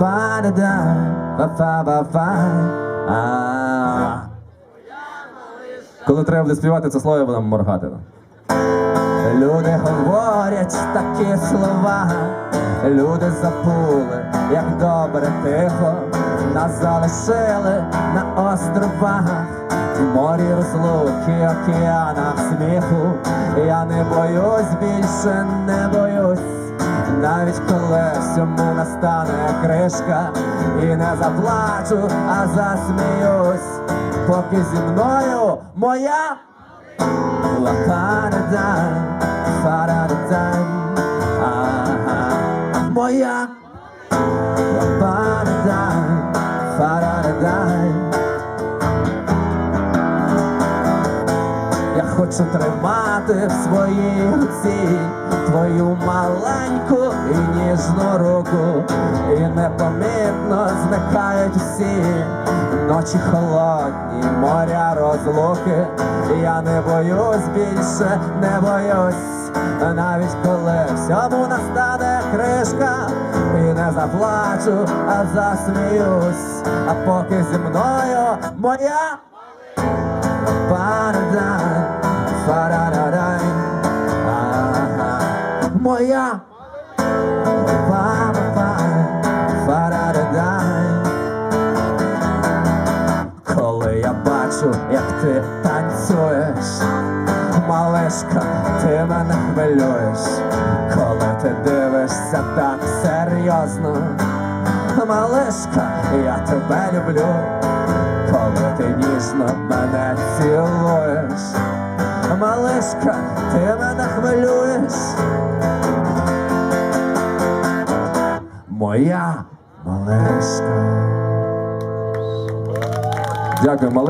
Па-па-да-да, па-па-па-па. А. Коли треба буде співати це слово, я буду моргати. Люди говорять такі слова, люди забули, як добре тихо, нас залишили на островах, в морі розлуки, океанах сміху. Я не боюсь, більше не боюсь, навіть коли всьому настане кришка, і не заплачу, а засміюсь, поки зі мною моя. Ла-па-да-дай, фа-да-да-дай, ага, моя. Я хочу тримати в своїй руці твою маленьку і ніжну руку, і непомітно зникають всі ночі холодні, моря розлуки. Я не боюсь більше, не боюсь, навіть коли всьому настане кришка, і не заплачу, а засміюсь, а поки зі мною моя. Парадай, моя. Па-па-па, фарарадай. Коли я бачу, як ти танцюєш, малишка, ти мене хвилюєш, коли ти дивишся так серйозно, малишка, я тебе люблю, коли ти ніжно мене цілуєш, малишка, ти мене хвилюєш, моя малишка. Дякую, малий.